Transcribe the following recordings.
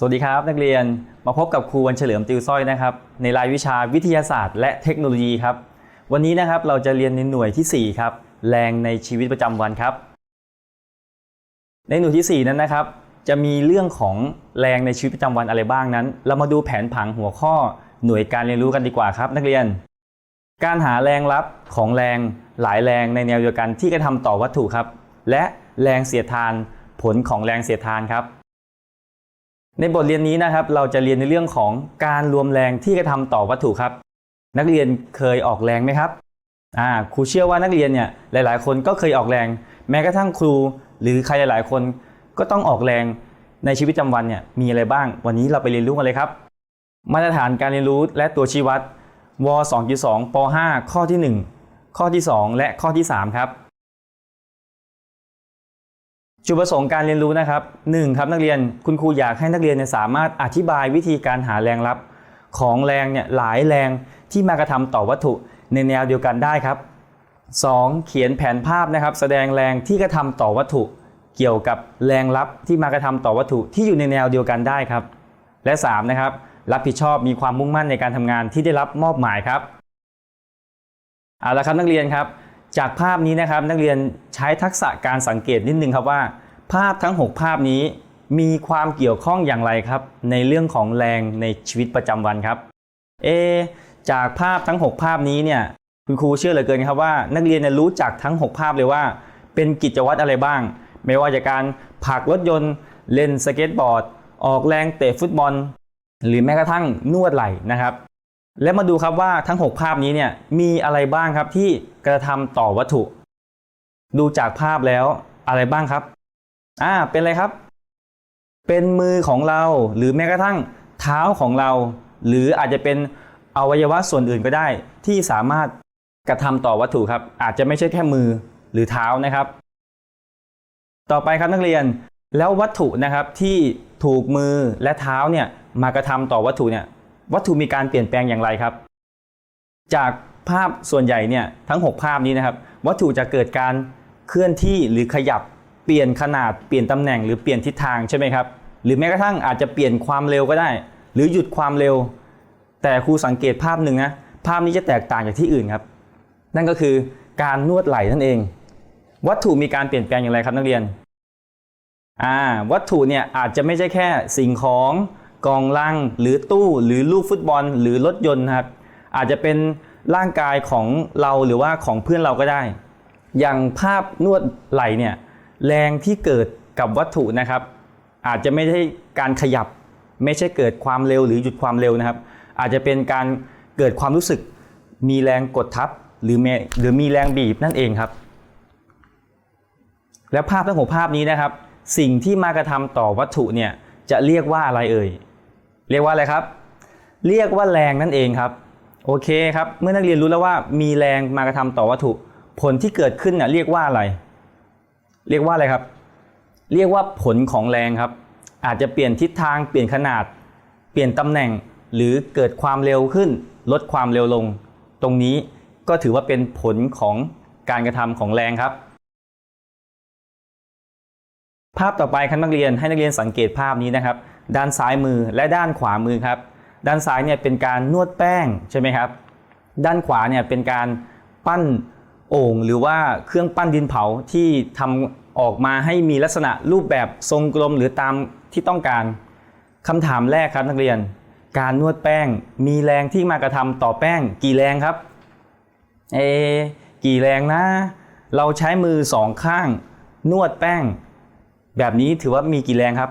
สวัสดีครับ นักเรียนมาพบกับครูวันเฉลิมติวสร้อยนะครับ ในรายวิชาวิทยาศาสตร์ และเทคโนโลยีครับ วันนี้นะครับเราจะเรียนในหน่วยทีสี่4 ครับ แรงในชีวิตประจำวันครับ ในหน่วยที่ 4 นั้นนะครับ จะมีเรื่องของแรงในชีวิตประจำวันอะไรบ้างนั้น เรามาดูแผนผังหัวข้อหน่วยการเรียนรู้กันดีกว่าครับ นักเรียน การหาแรงรับของแรงหลายแรงในแนวเดียวกันที่กระทำต่อวัตถุครับ และแรงเสียดทานผลของแรงเสียดทานครับ ในบทเรียนนี้นะครับเราจะเรียนในเรื่องของการรวมแรงที่กระทำต่อวัตถุครับ นักเรียนเคยออกแรงไหมครับอ่าครูเชื่อว่านักเรียนเนี่ยหลาย ๆ คนก็เคยออกแรง แม้กระทั่งครู หรือใครหลาย ๆ คนก็ต้องออกแรงในชีวิตประจำวันเนี่ยมีอะไรบ้าง วันนี้เราไปเรียนรู้กันเลยครับ มาตรฐานการเรียนรู้และตัวชี้วัดว 2.2 ป 5 ข้อที่ 1 ข้อที่ 2 และข้อที่ 3 ครับ จุดประสงค์การเรียนรู้นะครับ 1. ครับนักเรียนคุณครูอยากให้นักเรียนเนี่ยสามารถอธิบายวิธีการหาแรงรับ ของแรงเนี่ยหลายแรงที่มากระทำต่อวัตถุในแนวเดียวกันได้ครับ 2. เขียนแผนภาพนะครับ แสดงแรงที่กระทำต่อวัตถุ เกี่ยวกับแรงรับที่มากระทำต่อวัตถุที่อยู่ในแนวเดียวกันได้ครับ และ 3. นะครับรับผิดชอบมีความมุ่งมั่นในการทำงานที่ได้รับมอบหมายครับเอาละครับนักเรียนครับ จากภาพนี้นะครับนักเรียนใช้ทักษะการสังเกตนิดนึงครับว่า ภาพทั้ง 6 ภาพนี้ มีความเกี่ยวข้องอย่างไรครับ ในเรื่องของแรงในชีวิตประจำวันครับเอจากภาพทั้ง 6 ภาพนี้เนี่ยคุณครูเชื่อเหลือเกินครับว่า นักเรียนรู้จักทั้ง 6 ภาพเลยว่า เป็นกิจวัตรอะไรบ้าง ไม่ว่าจะการผลักรถยนต์ เล่นสเก็ตบอร์ด ออกแรงเตะฟุตบอล หรือแม้กระทั่งนวดไหล่นะครับ และมาดูครับว่าทั้ง 6 ภาพนี้เนี่ยมีอะไรบ้างครับที่กระทำต่อวัตถุ ดูจากภาพแล้วอะไรบ้างครับอ่าเป็นอะไรครับ เป็นมือของเราหรือแม้กระทั่งเท้าของเรา หรืออาจจะเป็นอวัยวะส่วนอื่นก็ได้ ที่สามารถกระทำต่อวัตถุครับ อาจจะไม่ใช่แค่มือหรือเท้านะครับ ต่อไปครับนักเรียนแล้ววัตถุนะครับที่ถูกมือและเท้าเนี่ยมากระทำต่อวัตถุเนี่ย วัตถุมีการเปลี่ยนแปลงอย่างไรครับ จากภาพส่วนใหญ่เนี่ยทั้ง 6 ภาพนี้นะครับ วัตถุจะเกิดการเคลื่อนที่หรือขยับเปลี่ยนขนาดเปลี่ยนตำแหน่งหรือเปลี่ยนทิศทางใช่ไหมครับหรือแม้กระทั่งอาจจะเปลี่ยนความเร็วก็ได้ หรือหยุดความเร็ว แต่ครูสังเกตภาพหนึ่งนะภาพนี้จะแตกต่างจากที่อื่นครับ นั่นก็คือการนวดไหล่นั่นเอง วัตถุมีการเปลี่ยนแปลงอย่างไรครับนักเรียนอ่าวัตถุเนี่ยอาจจะไม่ใช่แค่สิ่งของ กองลังหรือตู้หรือลูกฟุตบอลหรือรถยนต์นะครับอาจจะเป็นร่างกายของเราหรือว่าของเพื่อนเราก็ได้ อย่างภาพนวดไหล่เนี่ยแรงที่เกิดกับวัตถุนะครับ อาจจะไม่ใช่การขยับ ไม่ใช่เกิดความเร็วหรือหยุดความเร็วนะครับ อาจจะเป็นการเกิดความรู้สึกมีแรงกดทับหรือเมหรือมีแรงบีบนั่นเองครับ และภาพทั้งหกภาพนี้นะครับ สิ่งที่มากระทำต่อวัตถุเนี่ยจะเรียกว่าอะไรเอ่ย เรียกว่าอะไรครับ เรียกว่าแรงนั่นเองครับ โอเคครับ เมื่อนักเรียนรู้แล้วว่ามีแรงมากระทำต่อวัตถุ ผลที่เกิดขึ้นเนี่ยเรียกว่าอะไร เรียกว่าอะไรครับ เรียกว่าผลของแรงครับ อาจจะเปลี่ยนทิศทางเปลี่ยนขนาด เปลี่ยนตำแหน่งหรือเกิดความเร็วขึ้น ลดความเร็วลง ตรงนี้ก็ถือว่าเป็นผลของการกระทำของแรงครับ ภาพต่อไปครับนักเรียนให้นักเรียนสังเกตภาพนี้นะครับ ด้านซ้ายมือและด้านขวามือครับ ด้านซ้ายเนี่ยเป็นการนวดแป้งใช่ไหมครับ ด้านขวาเนี่ยเป็นการปั้นโอ่งหรือว่าเครื่องปั้นดินเผาที่ทำออกมาให้มีลักษณะรูปแบบทรงกลมหรือตามที่ต้องการคำถามแรกครับนักเรียน การนวดแป้งมีแรงที่มากระทำต่อแป้งกี่แรงครับ เอ กี่แรงนะ เราใช้มือสองข้าง นวดแป้ง แบบนี้ถือว่ามีกี่แรงครับ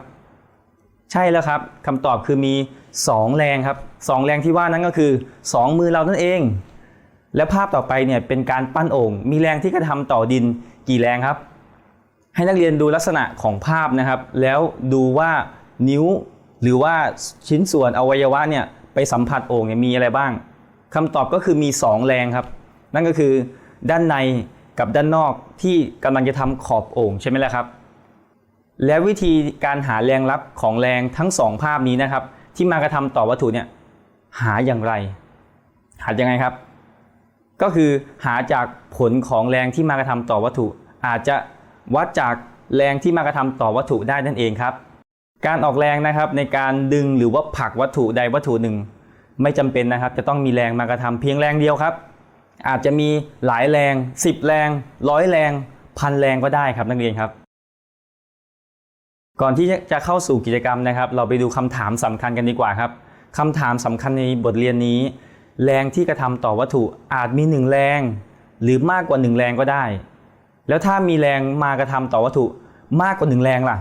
ใช่แล้วครับคำตอบคือมี 2 แรงครับ 2 แรงที่ว่านั้นก็คือ 2 มือเรานั่นเอง และภาพต่อไปเนี่ยเป็นการปั้นโอ่งมีแรงที่กระทำต่อดินกี่แรงครับ ให้นักเรียนดูลักษณะของภาพนะครับ แล้วดูว่านิ้วหรือว่าชิ้นส่วนอวัยวะเนี่ยไปสัมผัสโอ่งเนี่ยมีอะไรบ้างคำตอบก็คือมี 2 แรงครับ นั่นก็คือด้านในกับด้านนอกที่กำลังจะทำขอบโอ่งใช่ไหมล่ะครับ และวิธีการหาแรงรับของแรงทั้งสองภาพนี้นะครับ ที่มากระทำต่อวัตถุเนี่ยหาอย่างไร หายังไงครับ ก็คือหาจากผลของแรงที่มากระทำต่อวัตถุ อาจจะวัดจากแรงที่มากระทำต่อวัตถุได้นั่นเองครับ การออกแรงนะครับในการดึงหรือว่าผลักวัตถุใดวัตถุหนึ่ง ไม่จำเป็นนะครับ จะต้องมีแรงมากระทำเพียงแรงเดียวครับ อาจจะมีหลายแรง 10 แรงร้อยแรงพันแรงก็ได้ครับนักเรียนครับ ก่อนที่จะเข้าสู่กิจกรรมนะครับ เราไปดูคำถามสำคัญกันดีกว่าครับคำถามสำคัญในบทเรียนนี้ แรงที่กระทำต่อวัตถุอาจมีหนึ่งแรง หรือมากกว่าหนึ่งแรงก็ได้ แล้วถ้ามีแรงมากระทำต่อวัตถุมากกว่าหนึ่งแรงล่ะ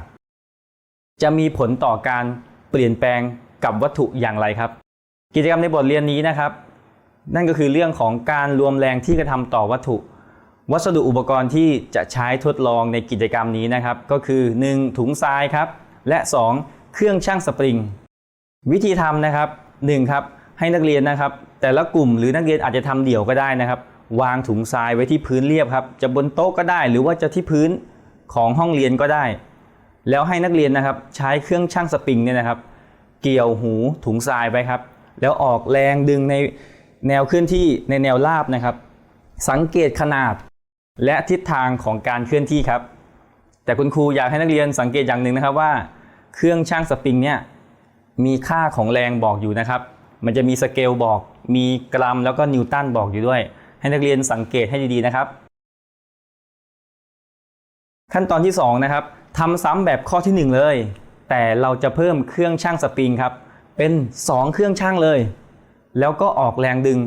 จะมีผลต่อการเปลี่ยนแปลงกับวัตถุอย่างไรครับ กิจกรรมในบทเรียนนี้นะครับ นั่นก็คือเรื่องของการรวมแรงที่กระทำต่อวัตถุ วัสดุอุปกรณ์ที่จะใช้ทดลองในกิจกรรมนี้นะครับ ก็คือ 1. ถุงทรายครับ และ 2. เครื่องชั่งสปริง วิธีทำนะครับ 1 ครับให้นักเรียนนะครับ แต่ละกลุ่มหรือนักเรียนอาจจะทำเดี่ยวก็ได้นะครับ วางถุงทรายไว้ที่พื้นเรียบครับ จะบนโต๊ะก็ได้ หรือว่าจะที่พื้นของห้องเรียนก็ได้ แล้วให้นักเรียนนะครับ ใช้เครื่องชั่งสปริงเนี่ยนะครับ เกี่ยวหูถุงทรายไปครับ แล้วออกแรงดึงในแนวเคลื่อนที่ในแนวราบนะครับ สังเกตขนาด และทิศทางของการเคลื่อนที่ครับ แต่คุณครูอยากให้นักเรียนสังเกตอย่างหนึ่งนะครับว่า เครื่องชั่งสปริงเนี่ยมีค่าของแรงบอกอยู่นะครับ มันจะมีสเกลบอก มีกรัมแล้วก็นิวตันบอกอยู่ด้วย ให้นักเรียนสังเกตให้ดีๆนะครับ ขั้นตอนที่2นะครับทำซ้ำแบบข้อที่ 1 เลย แต่เราจะเพิ่มเครื่องชั่งสปริงครับ เป็น 2 เครื่องชั่งเลย แล้วก็ออกแรงดึง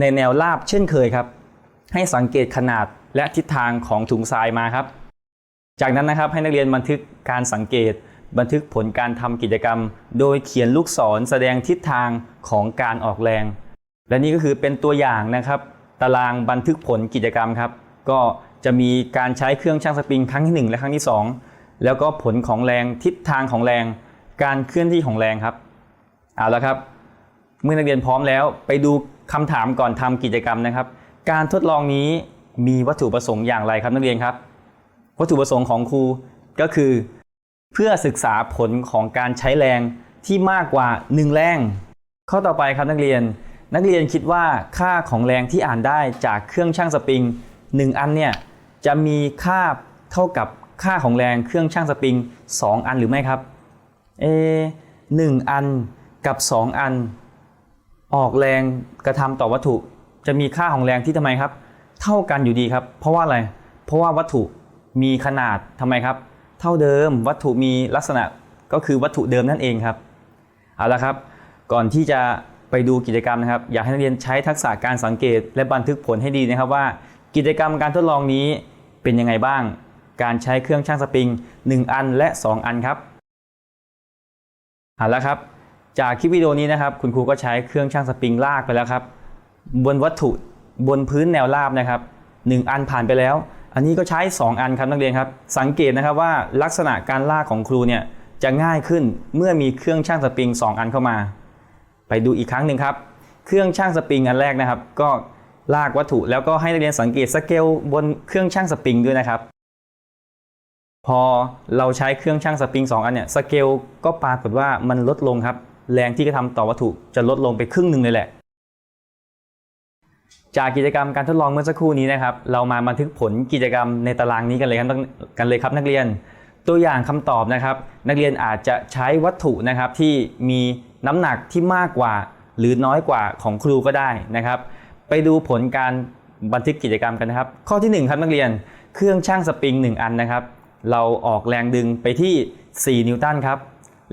ในแนวราบเช่นเคยครับ ให้สังเกตขนาด และทิศทางของถุงทรายมาครับ จากนั้นนะครับให้นักเรียนบันทึกการสังเกต บันทึกผลการทำกิจกรรม โดยเขียนลูกศรแสดงทิศทางของการออกแรง และนี่ก็คือเป็นตัวอย่างนะครับ ตารางบันทึกผลกิจกรรมครับ ก็จะมีการใช้เครื่องชั่งสปริงครั้งที่ 1 และครั้งที่ 2 แล้วก็ผลของแรงทิศทางของแรง การเคลื่อนที่ของแรงครับเอาละครับเมื่อนักเรียนพร้อมแล้วไปดูคำถามก่อนทำกิจกรรมนะครับ การทดลองนี้ มีวัตถุประสงค์อย่างไรครับนักเรียนครับ วัตถุประสงค์ของครูก็คือ เพื่อศึกษาผลของการใช้แรงที่มากกว่า 1 แรง ข้อต่อไปครับนักเรียน นักเรียนคิดว่าค่าของแรงที่อ่านได้จากเครื่องชั่งสปริง 1 อันเนี่ยจะมีค่าเท่ากับค่าของแรงเครื่องชั่งสปริง 2 อันหรือไม่ครับเอหนึ่งอันกับ 2 อัน ออกแรงกระทำต่อวัตถุ จะมีค่าของแรงที่ทำไมครับ เท่ากันอยู่ดีครับ เพราะว่าอะไร เพราะว่าวัตถุมีขนาดทำไมครับ เท่าเดิมวัตถุมีลักษณะก็คือวัตถุเดิมนั่นเองครับเอาละครับ ก่อนที่จะไปดูกิจกรรมนะครับ อยากให้นักเรียนใช้ทักษะการสังเกต และบันทึกผลให้ดีนะครับว่า กิจกรรมการทดลองนี้เป็นยังไงบ้าง การใช้เครื่องชั่งสปริง 1 อันและ 2 อันครับเอาละครับจากคลิปวิดีโอนี้นะครับ คุณครูก็ใช้เครื่องชั่งสปริงลากไปแล้วครับ บนวัตถุ บนพื้นแนวราบนะครับ 1 อันผ่านไปแล้ว อันนี้ก็ใช้ 2 อันครับนักเรียนครับ สังเกตนะครับว่าลักษณะการลากของครูเนี่ยจะง่ายขึ้นเมื่อมีเครื่องชั่งสปริง 2 อันเข้ามา ไปดูอีกครั้งหนึ่งครับ เครื่องชั่งสปริงอันแรกนะครับ ก็ลากวัตถุแล้วก็ให้นักเรียนสังเกตสเกลบนเครื่องชั่งสปริงด้วยนะครับ พอเราใช้เครื่องชั่งสปริง 2 อันเนี่ยสเกลก็ปรากฏว่ามันลดลงครับ แรงที่กระทำต่อวัตถุจะลดลงไปครึ่งหนึ่งเลยแหละ จากกิจกรรมการทดลองเมื่อสักครู่นี้นะครับ เรามาบันทึกผลกิจกรรมในตารางนี้กันเลยครับกันเลยครับนักเรียน ตัวอย่างคำตอบนะครับ นักเรียนอาจจะใช้วัตถุนะครับที่มีน้ำหนักที่มากกว่า หรือน้อยกว่าของครูก็ได้นะครับ ไปดูผลการบันทึกกิจกรรมกันนะครับ ข้อที่1ครับนักเรียนเครื่องชั่งสปริง 1 อันนะครับ เราออกแรงดึงไปที่ 4 นิวตันครับ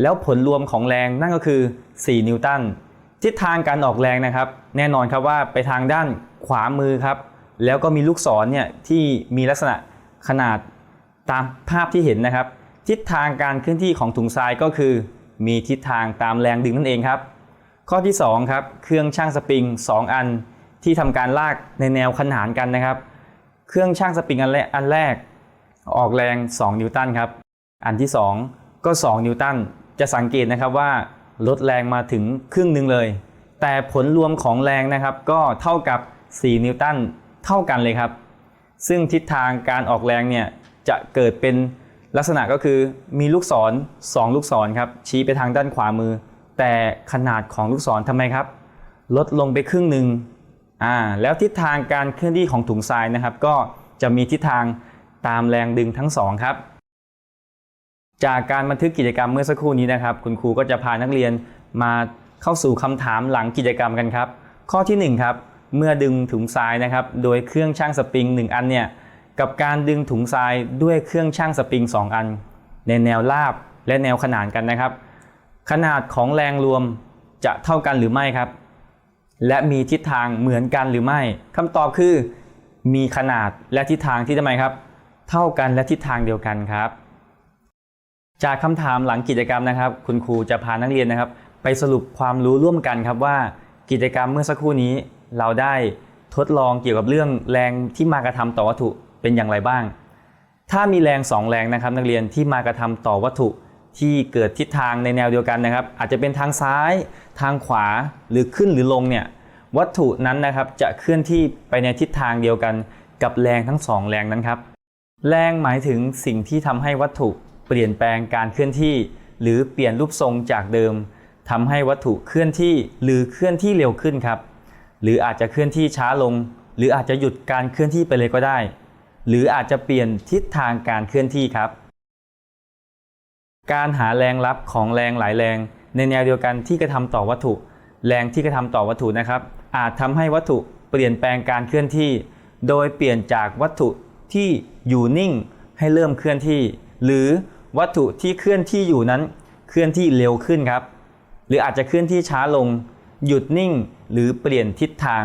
แล้วผลรวมของแรงนั่นก็คือ 4 นิวตัน ทิศทางการออกแรงนะครับ แน่นอนครับว่าไปทางด้านขวามือครับ แล้วก็มีลูกศรเนี่ยที่มีลักษณะขนาดตามภาพที่เห็นนะครับ ทิศทางการเคลื่อนที่ของถุงทรายก็คือ มีทิศทางตามแรงดึงนั่นเองครับ ข้อที่2ครับเครื่องชั่งสปริง 2 อันที่ทำการลากในแนวขนานกันนะครับ เครื่องชั่งสปริงอันแรกอันแรก ออกแรง 2 นิวตันครับ อันที่ 2 ก็ 2 นิวตันจะสังเกตนะครับว่า ลดแรงมาถึงครึ่งหนึ่งเลย แต่ผลรวมของแรงนะครับ ก็เท่ากับ 4 นิวตันเท่ากันเลยครับ ซึ่งทิศทางการออกแรงเนี่ยจะเกิดเป็นลักษณะก็คือมีลูกศรสองลูกศรครับชี้ไปทางด้านขวามือ แต่ขนาดของลูกศรทำไมครับ ลดลงไปครึ่งหนึ่งอ่าแล้วทิศทางการเคลื่อนที่ของถุงทรายนะครับ ก็จะมีทิศทางตามแรงดึงทั้งสองครับ จากการบันทึกกิจกรรมเมื่อสักครู่นี้นะครับ คุณครูก็จะพานักเรียนมาเข้าสู่คำถามหลังกิจกรรมกันครับ ข้อที่หนึ่งครับเมื่อดึงถุงทรายนะครับ โดยเครื่องช่างสปริงหนึ่งอันเนี่ยกับการดึงถุงทรายด้วยเครื่องช่างสปริงสองอัน ในแนวราบและแนวขนานกันนะครับ ขนาดของแรงรวมจะเท่ากันหรือไม่ครับ และมีทิศทางเหมือนกันหรือไม่คำตอบคือ มีขนาดและทิศทางที่ทำไมครับ เท่ากันและทิศทางเดียวกันครับ จากคำถามหลังกิจกรรมนะครับ คุณครูจะพานักเรียนนะครับ ไปสรุปความรู้ร่วมกันครับว่ากิจกรรมเมื่อสักครู่นี้ เราได้ทดลองเกี่ยวกับเรื่องแรงที่มากระทำต่อวัตถุเป็นอย่างไรบ้าง ถ้ามีแรงสองแรงนะครับ นักเรียนที่มากระทำต่อวัตถุที่เกิดทิศทางในแนวเดียวกันนะครับ อาจจะเป็นทางซ้าย ทางขวาหรือขึ้นหรือลงเนี่ยวัตถุนั้นนะครับจะเคลื่อนที่ไปในทิศทางเดียวกันกับแรงทั้งสองแรงนั้นครับแรงหมายถึงสิ่งที่ทำให้วัตถุ ปลี่ยนแปลงการเคลื่อนที่ หรือเปลี่ยนรูปทรงจากเดิมทำให้วัตถุเคลื่อนที่หรือเคลื่อนที่เร็วขึ้นครับ หรืออาจจะเคลื่อนที่ช้าลง หรืออาจจะหยุดการเคลื่อนที่ไปเลยก็ได้ หรืออาจจะเปลี่ยนทิศทางการเคลื่อนที่ครับ การหาแรงรับของแรงหลายแรง ในแนวเดียวกันที่กระทำต่อวัตถุ แรงที่กระทำต่อวัตถุนะครับ อาจทำให้วัตถุเปลี่ยนแปลงการเคลื่อนที่ โดยเปลี่ยนจากวัตถุที่อยู่นิ่งให้เริ่มเคลื่อนที่ หรือ วัตถุที่เคลื่อนที่อยู่นั้นเคลื่อนที่เร็วขึ้นครับ หรืออาจจะเคลื่อนที่ช้าลง หยุดนิ่งหรือเปลี่ยนทิศทาง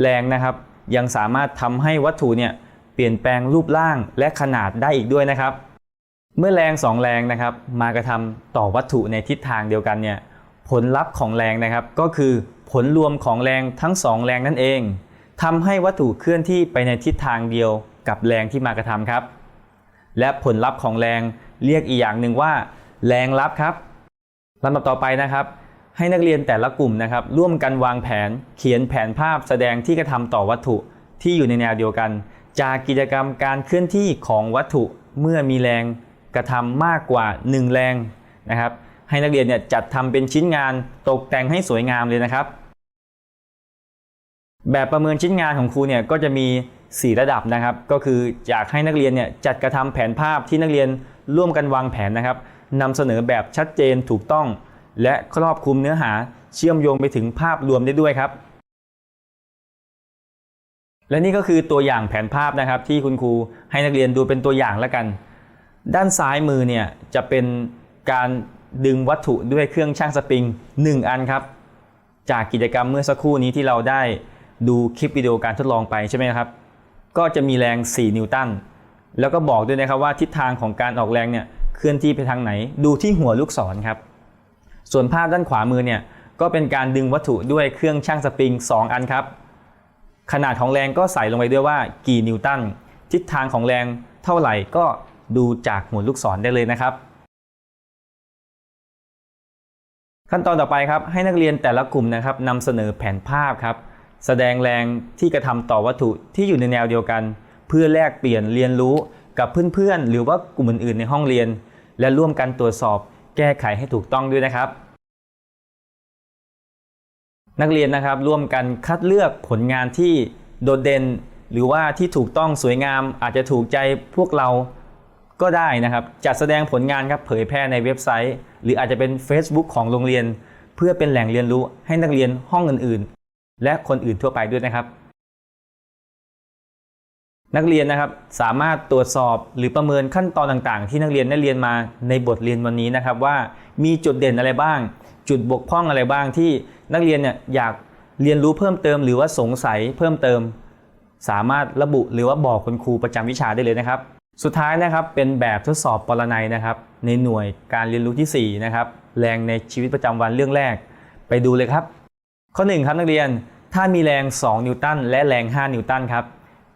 แรงนะครับ ยังสามารถทำให้วัตถุเนี่ยเปลี่ยนแปลงรูปร่างและขนาดได้อีกด้วยนะครับ เมื่อแรงสองแรงนะครับ มากระทำต่อวัตถุในทิศทางเดียวกันเนี่ยผลลัพธ์ของแรงนะครับ ก็คือผลรวมของแรงทั้งสองแรงนั่นเองทำให้วัตถุเคลื่อนที่ไปในทิศทางเดียวกับแรงที่มากระทำครับ และผลลัพธ์ของแรง เรียกอีกอย่างหนึ่งว่า แรงรับครับลำดับต่อไปนะครับ ให้นักเรียนแต่ละกลุ่มนะครับ ร่วมกันวางแผน เขียนแผนภาพแสดงที่กระทำต่อวัตถุที่อยู่ในแนวเดียวกัน จากกิจกรรมการเคลื่อนที่ของวัตถุเมื่อมีแรงกระทำมากกว่า 1 แรงนะครับ ให้นักเรียนเนี่ยจัดทำเป็นชิ้นงานตกแต่งให้สวยงามเลยนะครับ แบบประเมินชิ้นงานของครูเนี่ยก็จะมี 4 ระดับนะครับ ก็คืออยากให้นักเรียนเนี่ยจัดกระทำแผนภาพที่นักเรียนร่วมกันวางแผนนะครับนำเสนอแบบชัดเจนถูกต้อง และครอบคลุมเนื้อหาเชื่อมโยงไปถึงภาพรวมได้ด้วยครับ และนี่ก็คือตัวอย่างแผนภาพนะครับ ที่คุณครูให้นักเรียนดูเป็นตัวอย่างแล้วกัน ด้านซ้ายมือเนี่ยจะเป็นการดึงวัตถุด้วยเครื่องช่างสปริง 1 อันครับ จากกิจกรรมเมื่อสักครู่นี้ที่เราได้ดูคลิปวิดีโอการทดลองไปใช่ไหมครับ ก็จะมีแรง 4 นิวตัน แล้วก็บอกด้วยนะครับว่าทิศทางของการออกแรงเนี่ยเคลื่อนที่ไปทางไหน ดูที่หัวลูกศรครับ ส่วนภาพด้านขวามือเนี่ยก็เป็นการดึงวัตถุด้วยเครื่องช่างสปริง 2 อันครับ ขนาดของแรงก็ใส่ลงไปด้วยว่ากี่นิวตัน ทิศทางของแรงเท่าไหร่ก็ดูจากหัวลูกศรได้เลยนะครับ ขั้นตอนต่อไปครับให้นักเรียนแต่ละกลุ่มนะครับนำเสนอแผนภาพครับ แสดงแรงที่กระทำต่อวัตถุที่อยู่ในแนวเดียวกัน เพื่อแลกเปลี่ยนเรียนรู้กับเพื่อนๆ หรือว่ากลุ่มอื่นๆ ในห้องเรียน และร่วมกันตรวจสอบ แก้ไขให้ถูกต้องด้วยนะครับ นักเรียนนะครับร่วมกันคัดเลือกผลงานที่โดดเด่น หรือว่าที่ถูกต้องสวยงามอาจจะถูกใจพวกเราก็ได้นะครับจัดแสดงผลงานครับเผยแพร่ในเว็บไซต์ หรืออาจจะเป็น Facebook ของโรงเรียน เพื่อเป็นแหล่งเรียนรู้ให้นักเรียนห้องอื่น และคนอื่นทั่วไปด้วยนะครับ นักเรียนนะครับสามารถตรวจสอบหรือประเมินขั้นตอนต่างๆ ที่นักเรียนได้เรียนมาในบทเรียนวันนี้นะครับ ว่ามีจุดเด่นอะไรบ้าง จุดบกพร่องอะไรบ้างที่นักเรียนเนี่ยอยากเรียนรู้เพิ่มเติม หรือว่าสงสัยเพิ่มเติม สามารถระบุหรือว่าบอกคุณครูประจำวิชาได้เลยนะครับ สุดท้ายนะครับเป็นแบบทดสอบปรนัยนะครับ ในหน่วยการเรียนรู้ที่4นะครับแรงในชีวิตประจำวันเรื่องแรก ไปดูเลยครับ ข้อ1ครับนักเรียน ถ้ามีแรง 2 นิวตันและแรง 5 นิวตันครับ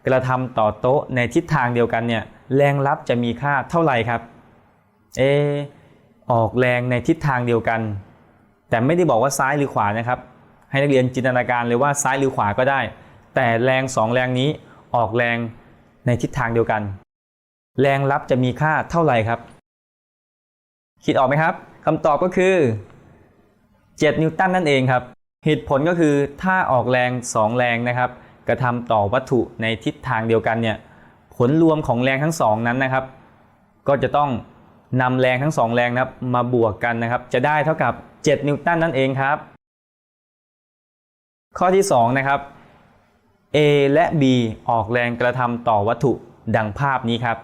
กระทำต่อโต๊ะในทิศทางเดียวกันเนี่ยแรงรับจะมีค่าเท่าไหร่ครับเออออกแรงในทิศทางเดียวกัน แต่ไม่ได้บอกว่าซ้ายหรือขวานะครับ ให้นักเรียนจินตนาการเลยว่าซ้ายหรือขวาก็ได้ แต่แรง 2 แรงนี้ออกแรงในทิศทางเดียวกัน แรงรับจะมีค่าเท่าไหร่ครับ คิดออกไหมครับคำตอบก็คือ 7 นิวตันนั่นเองครับ เหตุผลก็คือถ้าออกแรง 2 แรงนะครับ กระทำต่อวัตถุในทิศทางเดียวกันเนี่ยผลรวมของแรงทั้งสองนั้นนะครับ ก็จะต้องนำแรงทั้งสองแรงนะครับมาบวกกันนะครับ จะได้เท่ากับ 7 นิวตันนั่นเองครับ ข้อที่2นะครับ A และ B ออกแรงกระทำต่อวัตถุดังภาพนี้ครับ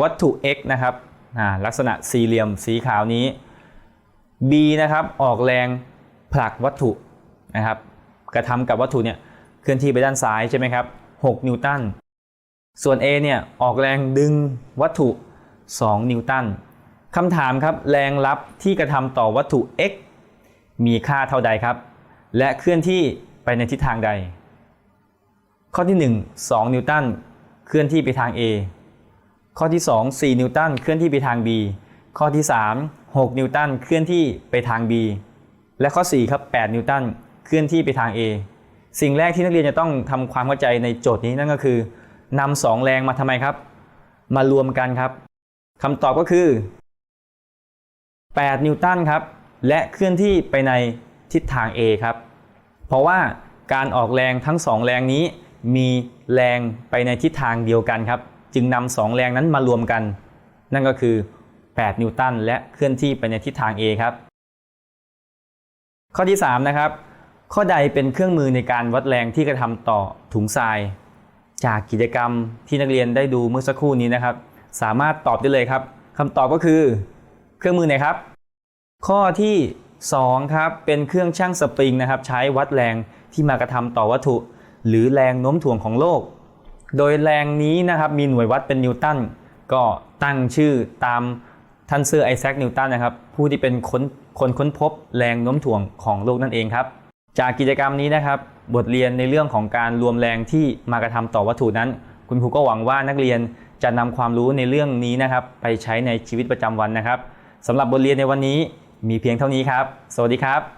วัตถุ x นะครับลักษณะสี่เหลี่ยมสีขาวนี้ B นะครับออกแรง ผลักวัตถุนะครับกระทำกับวัตถุเนี่ยเคลื่อนที่ไปด้านซ้ายใช่ไหมครับ6นิวตันส่วน A เนี่ยออกแรงดึงวัตถุ 2 นิวตันคำถามครับแรงรับที่กระทำต่อวัตถุ x มีค่าเท่าใดครับ และเคลื่อนที่ไปในทิศทางใด ข้อที่ 1 2 นิวตันเคลื่อนที่ไปทาง A ข้อที่ 2 4 นิวตันเคลื่อนที่ไปทาง B ข้อที่ 3 6 นิวตันเคลื่อนที่ไปทาง B และข้อ 4 ครับ 8 นิวตันเคลื่อนที่ไปทาง A สิ่งแรกที่นักเรียนจะต้องทำความเข้าใจในโจทย์นี้นั่นก็คือนำสองแรงมาทำไมครับ มารวมกันครับคำตอบก็คือ 8 นิวตันครับ และเคลื่อนที่ไปในทิศทาง A ครับ เพราะว่าการออกแรงทั้ง 2 แรงนี้ มีแรงไปในทิศทางเดียวกันครับ จึงนำสองแรงนั้นมารวมกัน นั่นก็คือ 8 นิวตันและเคลื่อนที่ไปในทิศทาง A ครับ ข้อที่3นะครับข้อใดเป็นเครื่องมือในการวัดแรงที่กระทำต่อถุงทราย จากกิจกรรมที่นักเรียนได้ดูเมื่อสักครู่นี้นะครับ สามารถตอบได้เลยครับคำตอบก็คือ เครื่องมือไหนครับ ข้อที่2ครับเป็นเครื่องชั่งสปริงนะครับ ใช้วัดแรงที่มากระทำต่อวัตถุ หรือแรงโน้มถ่วงของโลก โดยแรงนี้นะครับมีหน่วยวัดเป็นนิวตันก็ตั้งชื่อตาม ท่านเซอร์ไอแซคนิวตันนะครับผู้ที่เป็นคนคนค้นพบแรงโน้มถ่วงของโลกนั่นเองครับ จากกิจกรรมนี้นะครับบทเรียนในเรื่องของการรวมแรงที่มากระทำต่อวัตถุนั้น คุณครูก็หวังว่านักเรียนจะนำความรู้ในเรื่องนี้นะครับ ไปใช้ในชีวิตประจำวันนะครับสำหรับบทเรียนในวันนี้มีเพียงเท่านี้ครับ สวัสดีครับ